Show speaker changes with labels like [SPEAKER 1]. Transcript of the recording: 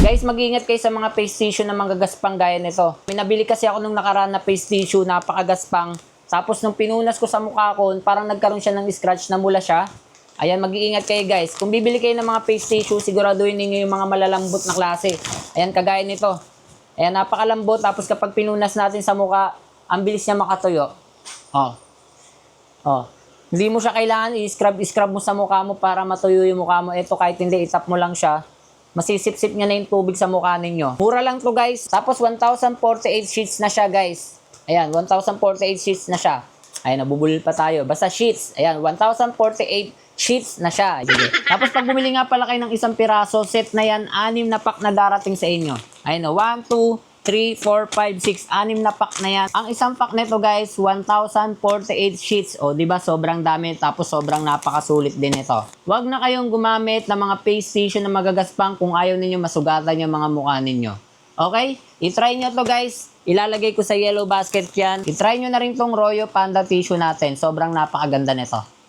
[SPEAKER 1] Guys, mag-iingat kayo sa mga face tissue na manggagaspang gaya nito. May nabili kasi ako nung nakaraan na face tissue, napakagaspang. Tapos nung pinunas ko sa mukha ko, parang nagkaroon siya ng scratch na mula siya. Ayan, mag-iingat kayo guys. Kung bibili kayo ng mga face tissue, siguraduhin ninyo yung mga malalambot na klase. Ayan, kagaya nito. Ayan, napakalambot. Tapos kapag pinunas natin sa mukha, ang bilis niya makatuyo. Oh. Oh. Hindi mo siya kailangan i-scrub-scrub mo sa mukha mo para matuyo yung mukha mo. Ito kahit hindi, itap mo lang siya. Masisip-sip niya na yung tubig sa mukha ninyo. Mura lang to guys. Tapos 1,048 sheets na siya guys. Ayan, 1,048 sheets na siya. Ayan, nabubulil pa tayo. Basta sheets. Ayan, 1,048 sheets na siya. Sige. Tapos pag bumili nga pala kayo ng isang piraso, set na yan, anim na pack na darating sa inyo. Ayan o, 1, 2, 3, 4, 5, 6, anim na pack na yan. Ang isang pack nito guys, 1,048 sheets. O, di ba sobrang dami tapos sobrang napakasulit din ito. Huwag na kayong gumamit ng mga face tissue na magagaspang kung ayaw ninyo masugatan yung mga mukha ninyo. Okay? I-try nyo to guys. Ilalagay ko sa yellow basket yan. I-try nyo na rin tong Royo Panda tissue natin. Sobrang napakaganda nito.